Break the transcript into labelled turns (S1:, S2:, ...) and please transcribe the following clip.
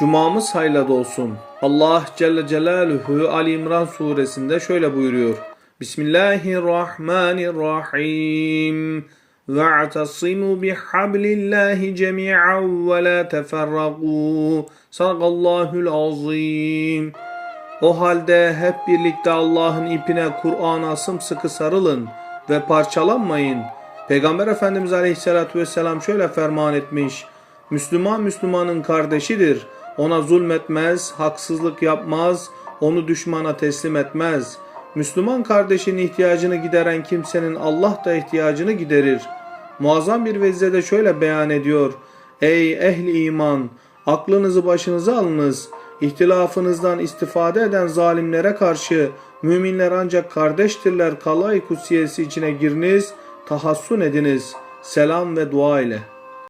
S1: Cumamız hayırlı olsun. Allah Celle Celaluhu Ali İmran suresinde şöyle buyuruyor. Bismillahirrahmanirrahim. وَاعْتَصِمُوا بِحَبْلِ اللّٰهِ جَمِيعًا وَلَا تَفَرَّقُوا Sadakallahül azim. O halde hep birlikte Allah'ın ipine Kur'an'a sımsıkı sarılın ve parçalanmayın. Peygamber Efendimiz Aleyhisselatü Vesselam şöyle ferman etmiş. Müslüman Müslümanın kardeşidir. Ona zulmetmez, haksızlık yapmaz, onu düşmana teslim etmez. Müslüman kardeşin ihtiyacını gideren kimsenin Allah da ihtiyacını giderir. Muazzam bir vezede şöyle beyan ediyor. Ey ehli iman! Aklınızı başınıza alınız. İhtilafınızdan istifade eden zalimlere karşı müminler ancak kardeştirler kalay kutsiyesi içine giriniz, tahassun ediniz. Selam ve dua ile.